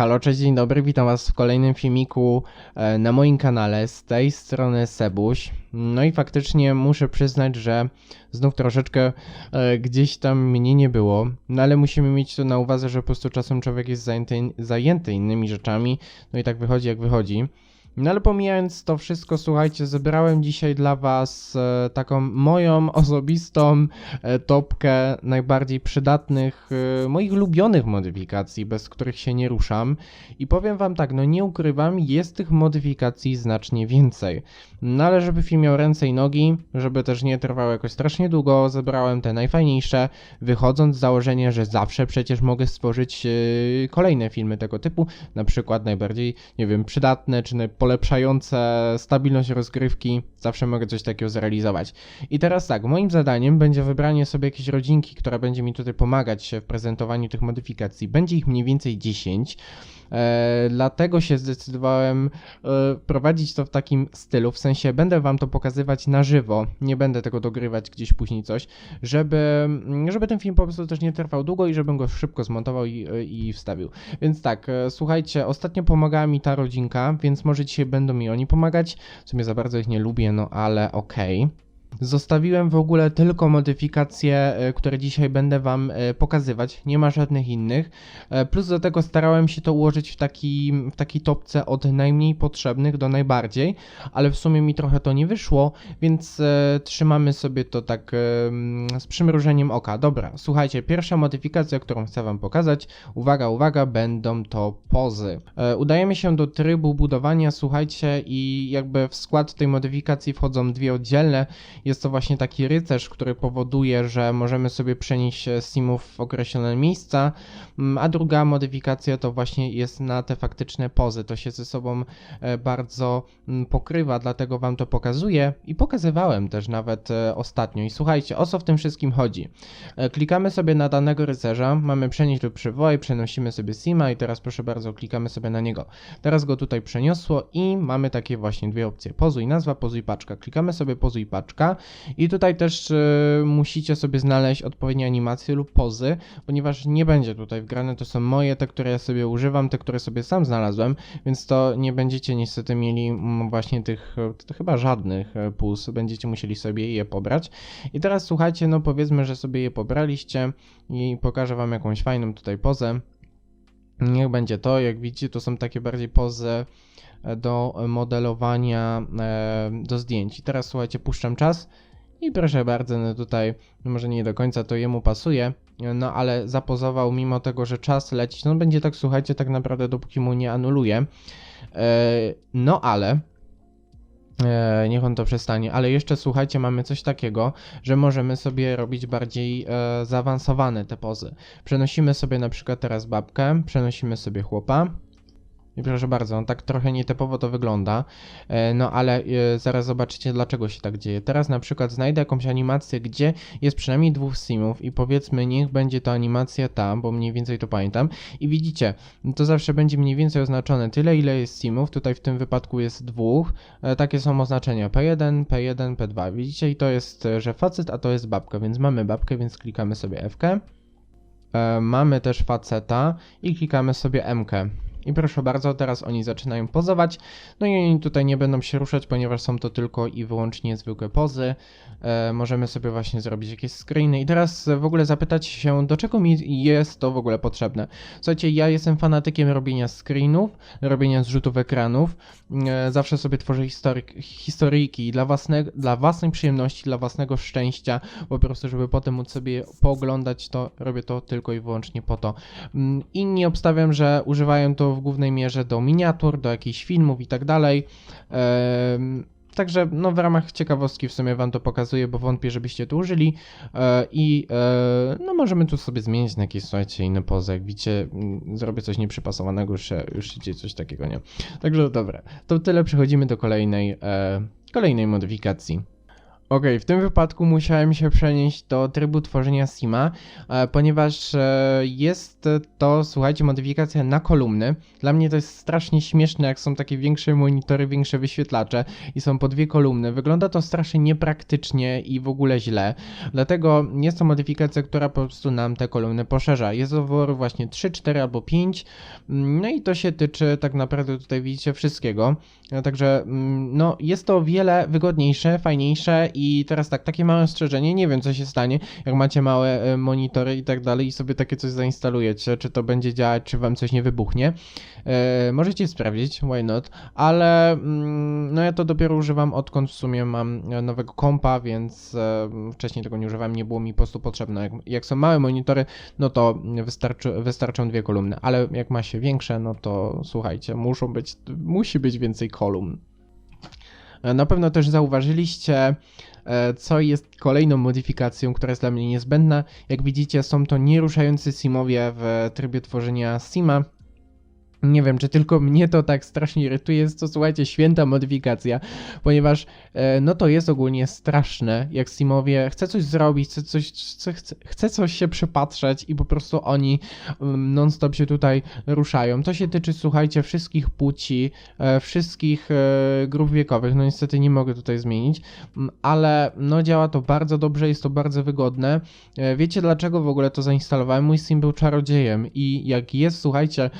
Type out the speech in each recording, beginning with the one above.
Halo, cześć, dzień dobry, witam was w kolejnym filmiku e, na moim kanale, z tej strony Sebuś. No i faktycznie muszę przyznać, że znów troszeczkę e, gdzieś tam mnie nie było, no ale musimy mieć to na uwadze, że po prostu czasem człowiek jest zajęty, zajęty innymi rzeczami, no i tak wychodzi jak wychodzi. No ale pomijając to wszystko, słuchajcie, zebrałem dzisiaj dla Was e, taką moją osobistą e, topkę najbardziej przydatnych, e, moich ulubionych modyfikacji, bez których się nie ruszam. I powiem Wam tak, no nie ukrywam, jest tych modyfikacji znacznie więcej. No ale żeby film miał ręce i nogi, żeby też nie trwało jakoś strasznie długo, zebrałem te najfajniejsze, wychodząc z założenia, że zawsze przecież mogę stworzyć kolejne filmy tego typu, na przykład najbardziej, nie wiem, przydatne czy naj- polepszające stabilność rozgrywki, zawsze mogę coś takiego zrealizować. I teraz tak, moim zadaniem będzie wybranie sobie jakiejś rodzinki, która będzie mi tutaj pomagać w prezentowaniu tych modyfikacji. Będzie ich mniej więcej 10. E, dlatego się zdecydowałem e, prowadzić to w takim stylu, w sensie będę wam to pokazywać na żywo, nie będę tego dogrywać gdzieś później coś, żeby, żeby ten film po prostu też nie trwał długo i żebym go szybko zmontował i, i wstawił. Więc tak, e, słuchajcie, ostatnio pomagała mi ta rodzinka, więc może dzisiaj będą mi oni pomagać. W sumie za bardzo ich nie lubię, no ale okej. Zostawiłem w ogóle tylko modyfikacje, e, które dzisiaj będę Wam e, pokazywać, nie ma żadnych innych. E, Plus do tego starałem się to ułożyć w, taki, w takiej topce od najmniej potrzebnych do najbardziej, ale w sumie mi trochę to nie wyszło, więc trzymamy sobie to tak z przymrużeniem oka. Dobra, słuchajcie, pierwsza modyfikacja, którą chcę Wam pokazać, uwaga, uwaga, będą to pozy. Udajemy się do trybu budowania, słuchajcie, i jakby w skład tej modyfikacji wchodzą dwie oddzielne. Jest to właśnie taki rycerz, który powoduje, że możemy sobie przenieść e, simów w określone miejsca, Mm, a druga modyfikacja to właśnie jest na te faktyczne pozy. To się ze sobą e, bardzo mm, pokrywa, dlatego wam to pokazuję i pokazywałem też nawet e, ostatnio. I słuchajcie, o co w tym wszystkim chodzi? Klikamy sobie na danego rycerza, mamy przenieść lub przywołaj, przenosimy sobie sima i teraz proszę bardzo klikamy sobie na niego. Teraz go tutaj przeniosło i mamy takie właśnie dwie opcje, pozuj nazwa, pozuj paczka. Klikamy sobie pozuj paczka i tutaj też e, musicie sobie znaleźć odpowiednie animacje lub pozy, ponieważ nie będzie tutaj wgrane, to są moje, te, które ja sobie używam, te, które sobie sam znalazłem, więc to nie będziecie niestety mieli właśnie tych, e, chyba żadnych e, puls, będziecie musieli sobie je pobrać. I teraz słuchajcie, no powiedzmy, że sobie je pobraliście i pokażę wam jakąś fajną tutaj pozę. Niech będzie to, jak widzicie, to są takie bardziej pozy do modelowania, e, do zdjęć. I teraz słuchajcie, puszczam czas i proszę bardzo, no tutaj może nie do końca to jemu pasuje, no ale zapozował mimo tego, że czas leci, no będzie tak, słuchajcie, tak naprawdę dopóki mu nie anuluje. E, no ale E, niech on to przestanie, ale jeszcze słuchajcie, mamy coś takiego, że możemy sobie robić bardziej e, zaawansowane te pozy. Przenosimy sobie na przykład teraz babkę, przenosimy sobie chłopa. I proszę bardzo, on tak trochę nietypowo to wygląda, e, no ale e, zaraz zobaczycie dlaczego się tak dzieje. Teraz na przykład znajdę jakąś animację, gdzie jest przynajmniej dwóch simów i powiedzmy niech będzie to animacja tam, bo mniej więcej to pamiętam. I widzicie, to zawsze będzie mniej więcej oznaczone tyle ile jest simów, tutaj w tym wypadku jest dwóch, E, takie są oznaczenia P1, P1, P2. Widzicie i to jest, że facet, a to jest babka, więc mamy babkę, więc klikamy sobie F. mamy też faceta i klikamy sobie M. -kę. I proszę bardzo, teraz oni zaczynają pozować. No i oni tutaj nie będą się ruszać, ponieważ są to tylko i wyłącznie zwykłe pozy. E, możemy sobie właśnie zrobić jakieś screeny. I teraz w ogóle zapytać się, do czego mi jest to w ogóle potrzebne. Słuchajcie, ja jestem fanatykiem robienia screenów, robienia zrzutów ekranów. E, zawsze sobie tworzę historyk, historyjki dla, własne, dla własnej przyjemności, dla własnego szczęścia, po prostu, żeby potem móc sobie pooglądać to, robię to tylko i wyłącznie po to. Mm, Inni obstawiam, że używają to w głównej mierze do miniatur, do jakichś filmów i tak dalej. Także no, w ramach ciekawostki w sumie wam to pokazuję, bo wątpię, żebyście to użyli. E, I e, no możemy tu sobie zmienić na jakieś, słuchajcie, inne pozy. Jak widzicie, mm, zrobię coś nieprzypasowanego, już, już się dzieje coś takiego, nie? Także dobra, to tyle, przechodzimy do kolejnej, e, kolejnej modyfikacji. Okej, w tym wypadku musiałem się przenieść do trybu tworzenia Sima, e, ponieważ e, jest to, słuchajcie, modyfikacja na kolumny. Dla mnie to jest strasznie śmieszne, jak są takie większe monitory, większe wyświetlacze i są po dwie kolumny. Wygląda to strasznie niepraktycznie i w ogóle źle. Dlatego jest to modyfikacja, która po prostu nam te kolumny poszerza. Jest do wyboru właśnie 3, 4 albo 5. No i to się tyczy tak naprawdę tutaj widzicie wszystkiego. No, Także mm, no, jest to o wiele wygodniejsze, fajniejsze teraz tak, takie małe ostrzeżenie, nie wiem co się stanie, jak macie małe e, monitory i tak dalej i sobie takie coś zainstalujecie, czy to będzie działać, czy wam coś nie wybuchnie. E, możecie sprawdzić, why not, ale mm, no ja to dopiero używam odkąd w sumie mam e, nowego kompa, więc wcześniej tego nie używałem, nie było mi po prostu potrzebne. Jak, jak są małe monitory, no to wystarczy, wystarczą dwie kolumny, ale jak ma się większe, no to słuchajcie, muszą być, musi być więcej kolumn. Na pewno też zauważyliście, co jest kolejną modyfikacją, która jest dla mnie niezbędna. Jak widzicie, są to nieruszający simowie w trybie tworzenia sima. Nie wiem, czy tylko mnie to tak strasznie irytuje, jest to słuchajcie, święta modyfikacja, ponieważ e, no to jest ogólnie straszne, jak Simowie chce coś zrobić, chce coś, chce, chce, coś się przypatrzeć i po prostu oni um, non-stop się tutaj ruszają. To się tyczy, słuchajcie, wszystkich płci, e, wszystkich e, grup wiekowych, no niestety nie mogę tutaj zmienić, m, ale no działa to bardzo dobrze, jest to bardzo wygodne. Wiecie dlaczego w ogóle to zainstalowałem? Mój sim był czarodziejem i jak jest, słuchajcie,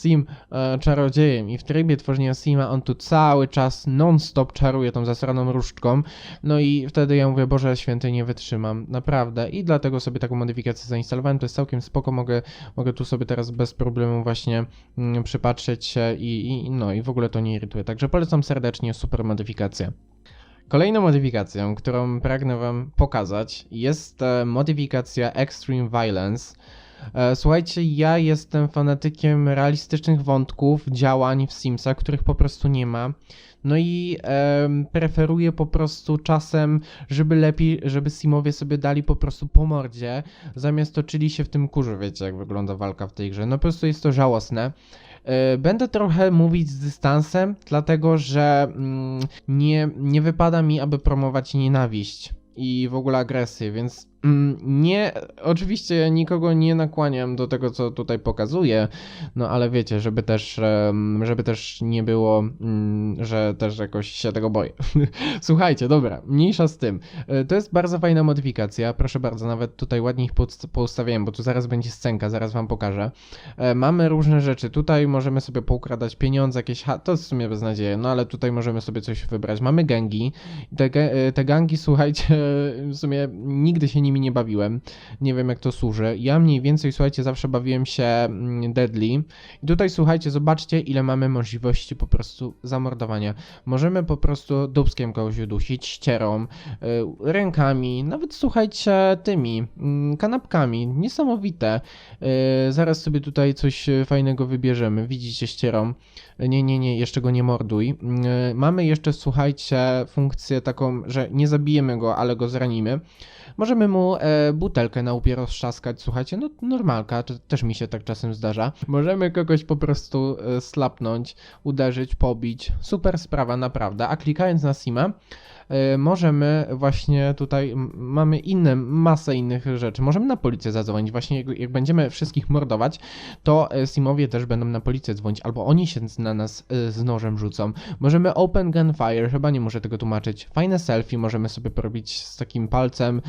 sim e, czarodziejem. I w trybie tworzenia sima on tu cały czas non-stop czaruje tą zasraną różdżką, no i wtedy ja mówię, Boże Święty, nie wytrzymam, naprawdę. I dlatego sobie taką modyfikację zainstalowałem, to jest całkiem spoko, mogę, mogę tu sobie teraz bez problemu właśnie mm, przypatrzeć się i, i no i w ogóle to nie irytuje, także polecam serdecznie, super modyfikacja. Kolejną modyfikacją, którą pragnę Wam pokazać, jest e, modyfikacja Extreme Violence. E, Słuchajcie, ja jestem fanatykiem realistycznych wątków, działań w Simsach, których po prostu nie ma. No i em, preferuję po prostu czasem, żeby lepiej, żeby Simowie sobie dali po prostu po mordzie, zamiast toczyli się w tym kurzu, wiecie jak wygląda walka w tej grze. No po prostu jest to żałosne. E, Będę trochę mówić z dystansem, dlatego że mm, nie, nie wypada mi, aby promować nienawiść i w ogóle agresję, więc nie, oczywiście nikogo nie nakłaniam do tego, co tutaj pokazuję, no ale wiecie, żeby też, żeby też nie było, mm, że też jakoś się tego boję. Słuchajcie, dobra, mniejsza z tym. E, To jest bardzo fajna modyfikacja, proszę bardzo, nawet tutaj ładnie ich poust- poustawiałem, bo tu zaraz będzie scenka, zaraz wam pokażę. E, Mamy różne rzeczy, tutaj możemy sobie poukradać pieniądze, jakieś, to w sumie beznadzieje, no ale tutaj możemy sobie coś wybrać. Mamy gangi, te, e, te gangi, słuchajcie, w sumie nigdy się nimi nie bawiłem, nie wiem jak to służy. Ja mniej więcej, słuchajcie, zawsze bawiłem się mm, Deadly. I tutaj, słuchajcie, zobaczcie, ile mamy możliwości po prostu zamordowania. Możemy po prostu dubskiem kogoś udusić, ścierą, y, rękami, nawet słuchajcie, tymi mm, kanapkami. Niesamowite. Y, zaraz sobie tutaj coś fajnego wybierzemy. Widzicie ścierą. Nie, nie, nie, jeszcze go nie morduj. Y, Mamy jeszcze, słuchajcie, funkcję taką, że nie zabijemy go, ale go zranimy. Możemy mu e, butelkę na łupie roztrzaskać, słuchajcie, no normalka, też mi się tak czasem zdarza. Możemy kogoś po prostu e, slapnąć, uderzyć, pobić. Super sprawa, naprawdę. A klikając na Sima, możemy właśnie tutaj, mamy inne, masę innych rzeczy. Możemy na policję zadzwonić. Właśnie jak, będziemy wszystkich mordować, to e, Simowie też będą na policję dzwonić, albo oni się na nas e, z nożem rzucą. Możemy open gunfire, chyba nie muszę tego tłumaczyć. Fajne selfie możemy sobie porobić z takim palcem,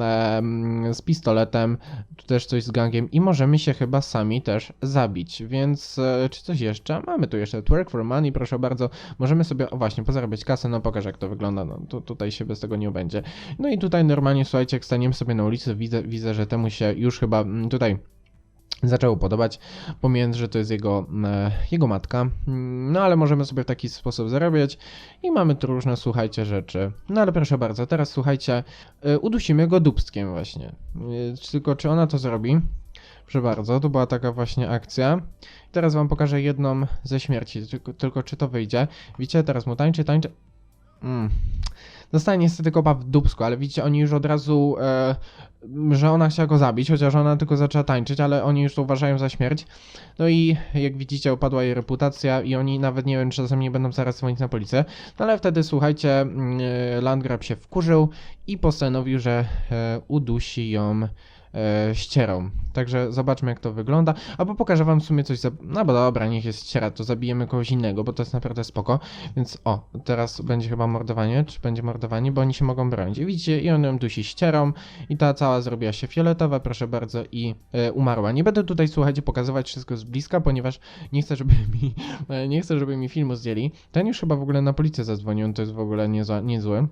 em, z pistoletem, tu też coś z gangiem i możemy się chyba sami też zabić. Więc e, czy coś jeszcze? Mamy tu jeszcze twerk for money, proszę bardzo. Możemy sobie, o właśnie, pozarabiać kasę, no pokażę jak to wygląda, no tu, tutaj się bez tego nie obędzie. No i tutaj normalnie, słuchajcie, jak staniemy sobie na ulicy, widzę, widzę że temu się już chyba mm, tutaj zaczęło podobać, pomijając, że to jest jego, e, jego matka. Mm, No ale możemy sobie w taki sposób zarabiać i mamy tu różne, słuchajcie, rzeczy. No ale proszę bardzo, teraz słuchajcie, e, udusimy go dubskiem właśnie. E, Tylko czy ona to zrobi? Proszę bardzo, to była taka właśnie akcja. Teraz wam pokażę jedną ze śmierci, tylko, tylko czy to wyjdzie. Widzicie, teraz mu tańczy, tańczy. Mm. dostaje niestety kopa w dubsku, ale widzicie, oni już od razu, e, że ona chciała go zabić, chociaż ona tylko zaczęła tańczyć, ale oni już to uważają za śmierć. No i jak widzicie, upadła jej reputacja i oni nawet nie wiem, czy czasem nie będą zaraz dzwonić na policję. No ale wtedy, słuchajcie, mm, e, Landgrab się wkurzył i postanowił, że e, udusi ją ścierą. Także zobaczmy jak to wygląda. Albo pokażę wam w sumie coś za... No bo dobra, niech jest ściera, to zabijemy kogoś innego, bo to jest naprawdę spoko. Więc o, teraz będzie chyba mordowanie, czy będzie mordowanie, bo oni się mogą bronić. I widzicie, i on ją dusi ścierą i ta cała zrobiła się fioletowa, proszę bardzo, i e, umarła. Nie będę tutaj, słuchajcie, pokazywać wszystko z bliska, ponieważ nie chcę, żeby mi, e, nie chcę, żeby mi filmu zdjęli. Ten już chyba w ogóle na policję zadzwonił, to jest w ogóle niezła, niezły.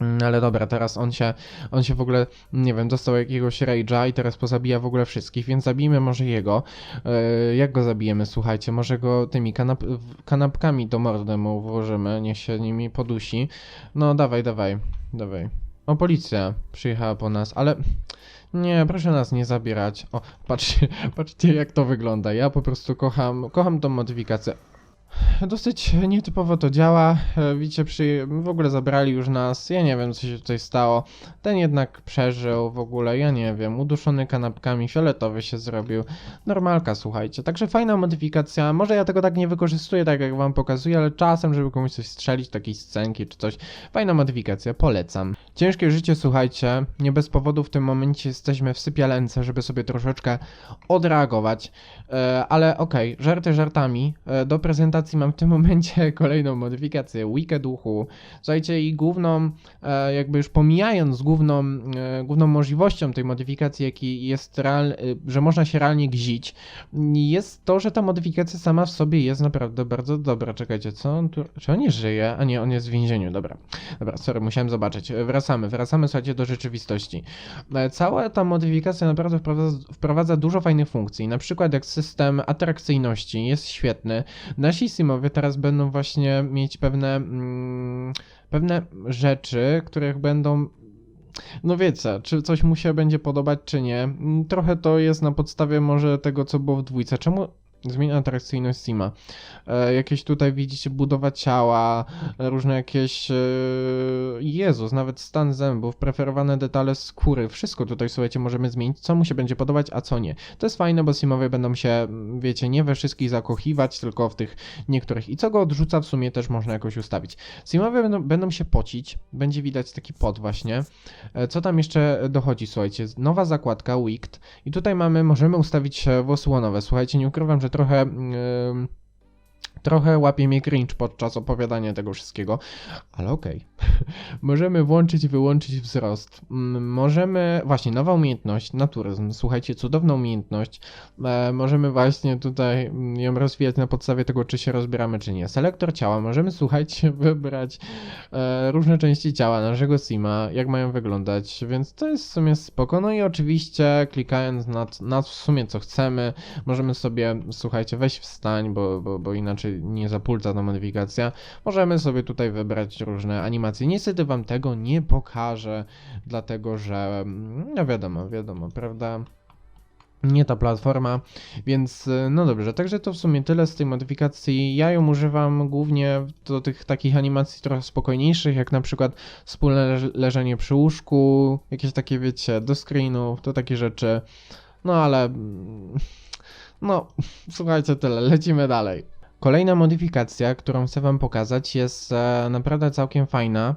Mm, Ale dobra, teraz on się, on się w ogóle, nie wiem, dostał jakiegoś rage'a i teraz pozabija w ogóle wszystkich, więc zabijmy może jego. E, jak go zabijemy, słuchajcie, może go tymi kanap kanapkami do mordy mu włożymy, niech się nimi podusi. No dawaj, dawaj, dawaj. O, policja przyjechała po nas, ale nie, proszę nas nie zabierać. O, patrzcie, patrzcie jak to wygląda. Ja po prostu kocham, kocham tą modyfikację. Dosyć nietypowo to działa. E, Widzicie, przy... w ogóle zabrali już nas. Ja nie wiem, co się tutaj stało. Ten jednak przeżył w ogóle, ja nie wiem. Uduszony kanapkami, fioletowy się zrobił. Normalka, słuchajcie. Także fajna modyfikacja. Może ja tego tak nie wykorzystuję, tak jak wam pokazuję, ale czasem, żeby komuś coś strzelić, takiej scenki czy coś. Fajna modyfikacja, polecam. Ciężkie życie, słuchajcie. Nie bez powodu w tym momencie jesteśmy w sypialence, żeby sobie troszeczkę odreagować. E, ale okej, żarty żartami. E, do prezentacji mam w tym momencie kolejną modyfikację Wicked Duchu. Słuchajcie, i główną, e, jakby już pomijając główną, e, główną możliwością tej modyfikacji, jaki jest real, e, że można się realnie gzić, jest to, że ta modyfikacja sama w sobie jest naprawdę bardzo dobra. Czekajcie, co on tu, czy on nie żyje? A nie, on jest w więzieniu, dobra. Dobra, sorry, musiałem zobaczyć. Wracamy, wracamy, słuchajcie, do rzeczywistości. Cała ta modyfikacja naprawdę wprowadza, wprowadza dużo fajnych funkcji, na przykład jak system atrakcyjności jest świetny. Nasi simowie teraz będą właśnie mieć pewne, mm, pewne rzeczy, których będą no wiecie, czy coś mu się będzie podobać, czy nie. Trochę to jest na podstawie może tego, co było w dwójce. Czemu zmienia atrakcyjność Sima? E, jakieś tutaj widzicie budowa ciała, różne jakieś... E, Jezus, nawet stan zębów, preferowane detale skóry. Wszystko tutaj, słuchajcie, możemy zmienić, co mu się będzie podobać, a co nie. To jest fajne, bo Simowie będą się, mm, wiecie, nie we wszystkich zakochiwać, tylko w tych niektórych. I co go odrzuca, w sumie też można jakoś ustawić. Simowie będą, będą się pocić, będzie widać taki pot właśnie. E, Co tam jeszcze dochodzi, słuchajcie? Nowa zakładka Wicked i tutaj mamy, możemy ustawić e, włosy łonowe. Słuchajcie, nie ukrywam, że trochę... Trochę łapie mnie cringe podczas opowiadania tego wszystkiego, ale okej. możemy włączyć i wyłączyć wzrost. Mm, Możemy, właśnie, nowa umiejętność, naturyzm. Słuchajcie, cudowna umiejętność. E, możemy właśnie tutaj ją rozwijać na podstawie tego, czy się rozbieramy, czy nie. Selektor ciała. Możemy, słuchajcie, wybrać e, różne części ciała naszego Sima, jak mają wyglądać, więc to jest w sumie spoko. No i oczywiście klikając nad, nad w sumie co chcemy, możemy sobie, słuchajcie, weź wstań, bo, bo, bo inaczej nie zapulca ta modyfikacja. Możemy sobie tutaj wybrać różne animacje. Niestety wam tego nie pokażę, dlatego że, mm, no wiadomo, wiadomo, prawda? Nie ta platforma, więc y, no dobrze, także to w sumie tyle z tej modyfikacji. Ja ją używam głównie do tych takich animacji trochę spokojniejszych, jak na przykład wspólne leż- leżenie przy łóżku, jakieś takie wiecie, do screenów, to takie rzeczy. No ale mm, no, słuchajcie, tyle, lecimy dalej. Kolejna modyfikacja, którą chcę Wam pokazać, jest e, naprawdę całkiem fajna.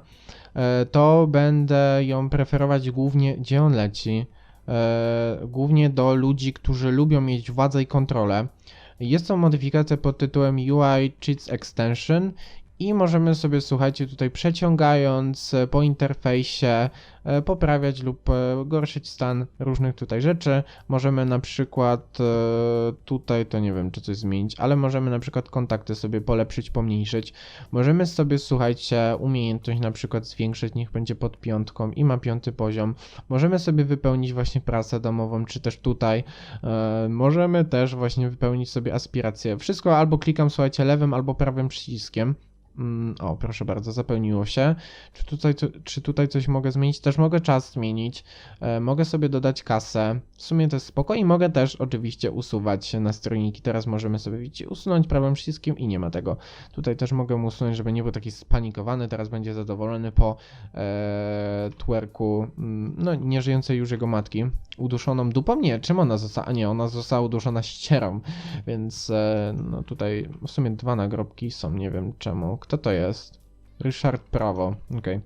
E, to będę ją preferować głównie, gdzie on leci e, głównie do ludzi, którzy lubią mieć władzę i kontrolę. Jest to modyfikacja pod tytułem UI Cheats Extension i możemy sobie, słuchajcie, tutaj przeciągając e, po interfejsie e, poprawiać lub e, gorszyć stan różnych tutaj rzeczy. Możemy na przykład tutaj, to nie wiem, czy coś zmienić, ale możemy na przykład kontakty sobie polepszyć, pomniejszyć. Możemy sobie, słuchajcie, umiejętność na przykład zwiększyć, niech będzie pod piątką i ma piąty poziom. Możemy sobie wypełnić właśnie pracę domową, czy też tutaj. Możemy też właśnie wypełnić sobie aspiracje. Wszystko albo klikam, słuchajcie, lewym albo prawym przyciskiem. Mm, o, proszę bardzo, zapełniło się. Czy tutaj, czy tutaj coś mogę zmienić? Też mogę czas zmienić. E, mogę sobie dodać kasę. W sumie to jest spoko i mogę też oczywiście usuwać nastrójniki. Teraz możemy sobie widzicie, usunąć prawym przyciskiem i nie ma tego. Tutaj też mogę mu usunąć, żeby nie był taki spanikowany. Teraz będzie zadowolony po e, twerku mm, no, nieżyjącej już jego matki. Uduszoną dupą? Nie, czym ona została? A nie, ona została uduszona ścierą. Więc e, no tutaj w sumie dwa nagrobki są, nie wiem czemu. Kto to jest? Ryszard Prawo, okej.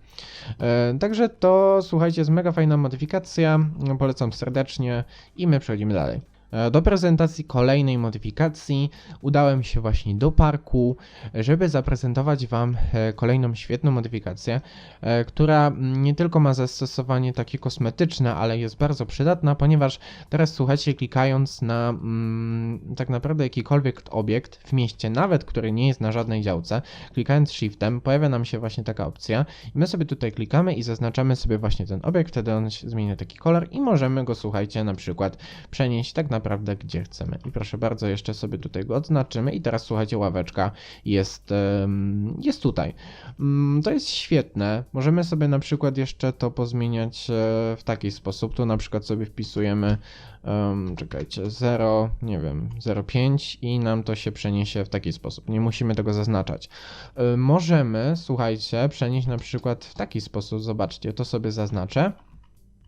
E, Także to, słuchajcie, jest mega fajna modyfikacja, polecam serdecznie i my przechodzimy dalej. E, Do prezentacji kolejnej modyfikacji udałem się właśnie do parku, żeby zaprezentować Wam e, kolejną świetną modyfikację, e, która nie tylko ma zastosowanie takie kosmetyczne, ale jest bardzo przydatna, ponieważ teraz słuchajcie, klikając na mm, tak naprawdę jakikolwiek obiekt w mieście, nawet który nie jest na żadnej działce, klikając shiftem pojawia nam się właśnie taka opcja. I my sobie tutaj klikamy i zaznaczamy sobie właśnie ten obiekt, wtedy on zmienia taki kolor i możemy go słuchajcie na przykład przenieść tak naprawdę gdzie chcemy. I proszę bardzo, jeszcze sobie tutaj go odznaczymy i teraz słuchajcie, ławeczka jest, jest tutaj. Mm, To jest świetne. Możemy sobie na przykład jeszcze to pozmieniać e, w taki sposób. Tu na przykład sobie wpisujemy um, czekajcie, 0, nie wiem, 0,5 i nam to się przeniesie w taki sposób. Nie musimy tego zaznaczać. Y, Możemy, słuchajcie, przenieść na przykład w taki sposób. Zobaczcie, to sobie zaznaczę.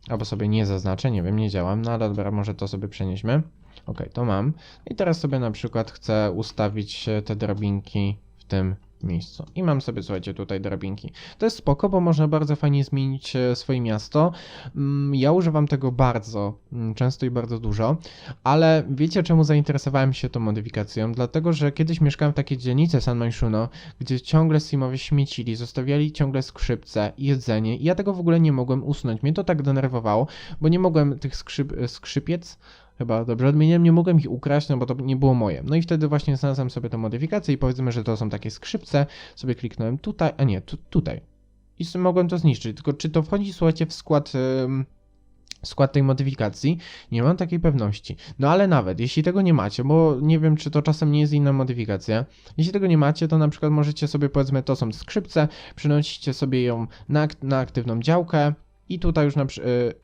Albo sobie nie zaznaczę, nie wiem, nie działam. No ale dobra, może to sobie przenieśmy. Ok, to mam. I teraz sobie na przykład chcę ustawić e, te drabinki w tym miejscu. I mam sobie, słuchajcie, tutaj drabinki. To jest spoko, bo można bardzo fajnie zmienić e, swoje miasto. Mm, Ja używam tego bardzo mm, często i bardzo dużo, ale wiecie czemu zainteresowałem się tą modyfikacją? Dlatego, że kiedyś mieszkałem w takiej dzielnicy San Manshuno, gdzie ciągle Simowie śmiecili, zostawiali ciągle skrzypce, jedzenie i ja tego w ogóle nie mogłem usunąć. Mnie to tak denerwowało, bo nie mogłem tych skrzyp, skrzypiec Chyba dobrze odmieniłem, nie mogłem ich ukraść, no bo to nie było moje. No i wtedy właśnie znalazłem sobie tę modyfikację i powiedzmy, że to są takie skrzypce. Sobie kliknąłem tutaj, a nie, tu, tutaj. I mogłem to zniszczyć. Tylko czy to wchodzi, słuchajcie, w skład. w skład tej modyfikacji, nie mam takiej pewności. No ale nawet, jeśli tego nie macie, bo nie wiem, czy to czasem nie jest inna modyfikacja, jeśli tego nie macie, to na przykład możecie sobie, powiedzmy, to są skrzypce, przenosicie sobie ją na, na aktywną działkę i tutaj już na y,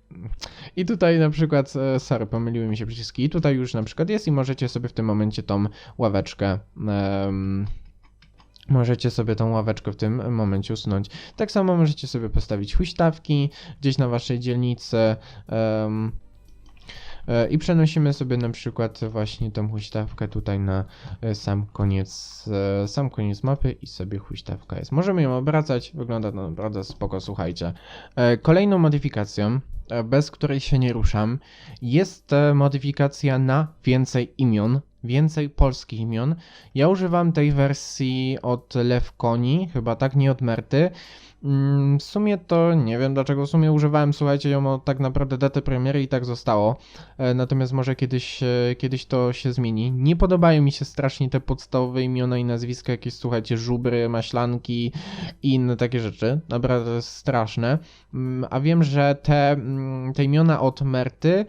i tutaj na przykład, e, sorry, pomyliły mi się przyciski, i tutaj już na przykład jest i możecie sobie w tym momencie tą ławeczkę em, Możecie sobie tą ławeczkę w tym momencie usunąć. Tak samo możecie sobie postawić huśtawki gdzieś na waszej dzielnicy. e, I przenosimy sobie na przykład właśnie tą huśtawkę tutaj na e, sam koniec, e, sam koniec mapy i sobie huśtawka jest. Możemy ją obracać, wygląda to naprawdę spoko, słuchajcie. E, Kolejną modyfikacją, e, bez której się nie ruszam, jest e, modyfikacja na więcej imion, więcej polskich imion. Ja używam tej wersji od Lewkoni, chyba tak, nie od Merty. Mm, W sumie to nie wiem dlaczego, w sumie używałem, słuchajcie, ją od tak naprawdę daty premiery i tak zostało. E, Natomiast może kiedyś, e, kiedyś to się zmieni. Nie podobają mi się strasznie te podstawowe imiona i nazwiska, jakieś słuchajcie, żubry, maślanki i inne takie rzeczy. Naprawdę straszne. Mm, A wiem, że te, mm, te imiona od Merty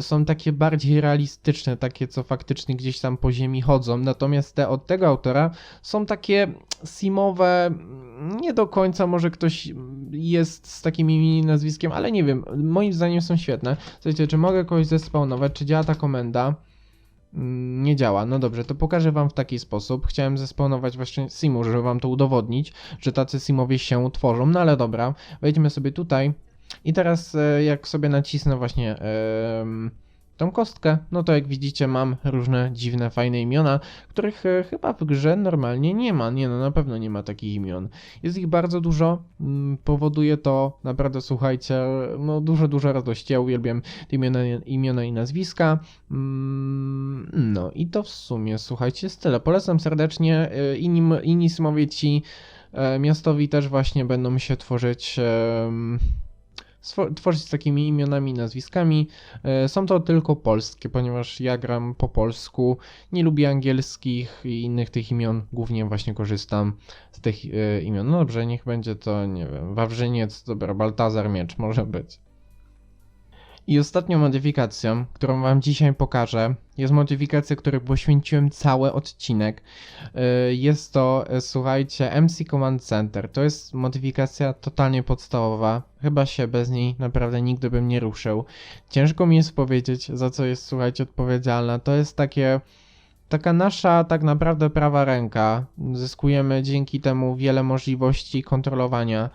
są takie bardziej realistyczne, takie co faktycznie gdzieś tam po ziemi chodzą. Natomiast te od tego autora są takie simowe, mm, nie do końca może ktoś jest z takim imieniem nazwiskiem, ale nie wiem, moim zdaniem są świetne. Słuchajcie, czy mogę kogoś zespawnować, czy działa ta komenda? Mm, Nie działa. No dobrze, to pokażę wam w taki sposób. Chciałem zespawnować właśnie simu, żeby wam to udowodnić, że tacy simowie się tworzą, no ale dobra. Wejdźmy sobie tutaj i teraz e, jak sobie nacisnę właśnie tą kostkę, no to jak widzicie mam różne dziwne, fajne imiona, których e, chyba w grze normalnie nie ma. Nie no, na pewno nie ma takich imion. Jest ich bardzo dużo, mm, powoduje to naprawdę, słuchajcie, no dużo, dużo radości. Ja uwielbiam te imiona, imiona i nazwiska. Mm, No i to w sumie, słuchajcie, jest tyle. Polecam serdecznie. E, Inni, inni smowieci miastowi też właśnie będą się tworzyć... tworzyć z takimi imionami nazwiskami. E, Są to tylko polskie, ponieważ ja gram po polsku, nie lubię angielskich i innych tych imion, głównie właśnie korzystam z tych e, imion. No dobrze, niech będzie to, nie wiem, Wawrzyniec, dobra, Baltazar Miecz może być. I ostatnią modyfikacją, którą Wam dzisiaj pokażę, jest modyfikacja, której poświęciłem cały odcinek. Yy, Jest to, yy, słuchajcie, MC Command Center. To jest modyfikacja totalnie podstawowa. Chyba się bez niej naprawdę nigdy bym nie ruszył. Ciężko mi jest powiedzieć, za co jest, słuchajcie, odpowiedzialna. To jest takie taka nasza tak naprawdę prawa ręka. Zyskujemy dzięki temu wiele możliwości kontrolowania.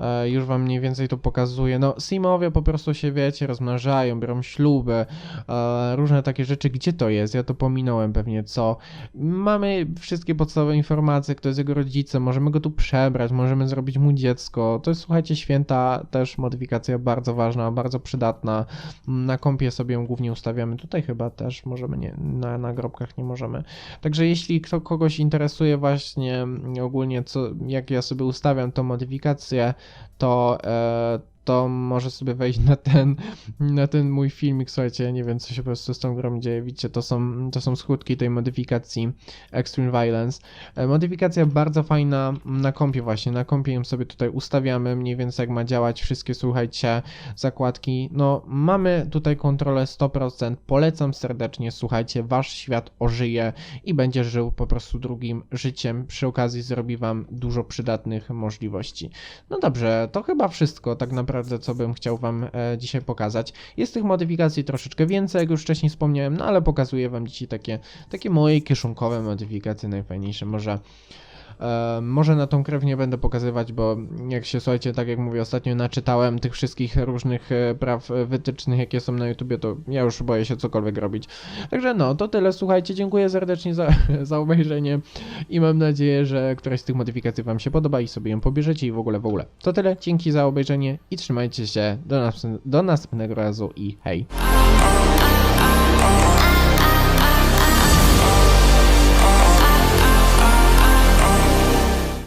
E, już wam mniej więcej to pokazuję. No, Simowie po prostu się wiecie, rozmnażają, biorą śluby, e, różne takie rzeczy. Gdzie to jest? Ja to pominąłem pewnie co. Mamy wszystkie podstawowe informacje, kto jest jego rodzicem, możemy go tu przebrać, możemy zrobić mu dziecko. To jest, słuchajcie, święta też modyfikacja bardzo ważna, bardzo przydatna. Na kompie sobie ją głównie ustawiamy. Tutaj chyba też możemy, nie, na nagrobkach nie możemy. Także jeśli kto, kogoś interesuje właśnie ogólnie co, jak ja sobie ustawiam tą modyfikację, to, e, to może sobie wejść na ten, na ten mój filmik, słuchajcie, nie wiem co się po prostu z tą grą dzieje, widzicie, to są, to są skutki tej modyfikacji Extreme Violence. E, Modyfikacja bardzo fajna na kompie właśnie, na kompie ją sobie tutaj ustawiamy, mniej więcej jak ma działać wszystkie, słuchajcie, zakładki. No, mamy tutaj kontrolę 100%, polecam serdecznie, słuchajcie, wasz świat ożyje i będzie żył po prostu drugim życiem, przy okazji zrobi wam dużo przydatnych możliwości. No dobrze, to chyba wszystko tak naprawdę, co bym chciał wam e, dzisiaj pokazać. Jest tych modyfikacji troszeczkę więcej, jak już wcześniej wspomniałem, no ale pokazuję wam dzisiaj takie, takie moje kieszonkowe modyfikacje najfajniejsze, może może na tą krew nie będę pokazywać, bo jak się słuchajcie, tak jak mówię, ostatnio naczytałem tych wszystkich różnych e, praw e, wytycznych, jakie są na YouTubie, to ja już boję się cokolwiek robić. Także no, to tyle. Słuchajcie, dziękuję serdecznie za, za obejrzenie i mam nadzieję, że któraś z tych modyfikacji Wam się podoba i sobie ją pobierzecie i w ogóle, w ogóle. To tyle. Dzięki za obejrzenie i trzymajcie się. Do, nas, do następnego razu i hej.